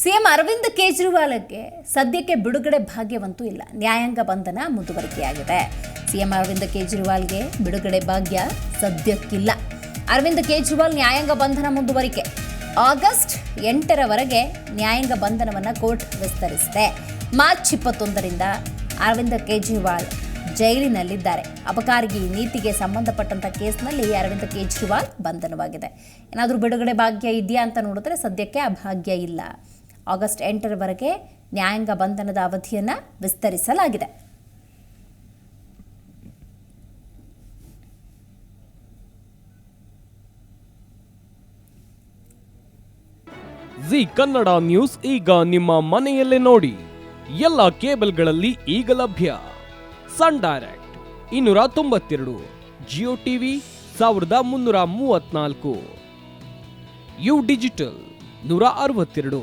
CM Arvind ಕೇಜ್ರಿವಾಲ್ಗೆ ಸದ್ಯಕ್ಕೆ ಬಿಡುಗಡೆ ಭಾಗ್ಯವಂತೂ ಇಲ್ಲ. ನ್ಯಾಯಾಂಗ ಬಂಧನ ಮುಂದುವರಿಕೆಯಾಗಿದೆ. ಸಿಎಂ ಅರವಿಂದ್ ಕೇಜ್ರಿವಾಲ್ಗೆ ಬಿಡುಗಡೆ ಭಾಗ್ಯ ಸದ್ಯಕ್ಕಿಲ್ಲ. ಅರವಿಂದ್ ಕೇಜ್ರಿವಾಲ್ ನ್ಯಾಯಾಂಗ ಬಂಧನ ಮುಂದುವರಿಕೆ. ಆಗಸ್ಟ್ ಎಂಟರವರೆಗೆ ನ್ಯಾಯಾಂಗ ಬಂಧನವನ್ನು ಕೋರ್ಟ್ ವಿಸ್ತರಿಸಿದೆ. ಮಾರ್ಚ್ ಇಪ್ಪತ್ತೊಂದರಿಂದ ಅರವಿಂದ್ ಕೇಜ್ರಿವಾಲ್ ಜೈಲಿನಲ್ಲಿದ್ದಾರೆ. ಅಪಕಾರಿ ನೀತಿಗೆ ಸಂಬಂಧಪಟ್ಟಂತ ಕೇಸ್ನಲ್ಲಿ ಅರವಿಂದ್ ಕೇಜ್ರಿವಾಲ್ ಬಂಧನವಾಗಿದೆ. ಏನಾದರೂ ಬಿಡುಗಡೆ ಭಾಗ್ಯ ಇದೆಯಾ ಅಂತ ನೋಡಿದ್ರೆ ಸದ್ಯಕ್ಕೆ ಆ ಭಾಗ್ಯ ಇಲ್ಲ. ಆಗಸ್ಟ್ ಎಂಟರವರೆಗೆ ನ್ಯಾಯಾಂಗ ಬಂಧನದ ಅವಧಿಯನ್ನು ವಿಸ್ತರಿಸಲಾಗಿದೆ. ಜಿ ಕನ್ನಡ ನ್ಯೂಸ್ ಈಗ ನಿಮ್ಮ ಮನೆಯಲ್ಲೇ ನೋಡಿ. ಎಲ್ಲ ಕೇಬಲ್ಗಳಲ್ಲಿ ಈಗ ಲಭ್ಯ. ಸನ್ ಡೈರೆಕ್ಟ್ ಇನ್ನೂರ ತೊಂಬತ್ತೆರಡು, ಜಿಯೋ ಟಿವಿ ಸಾವಿರದ ಮುನ್ನೂರ ಮೂವತ್ನಾಲ್ಕು ಯು ಡಿಜಿಟಲ್ ನೂರ ಅರವತ್ತೆರಡು.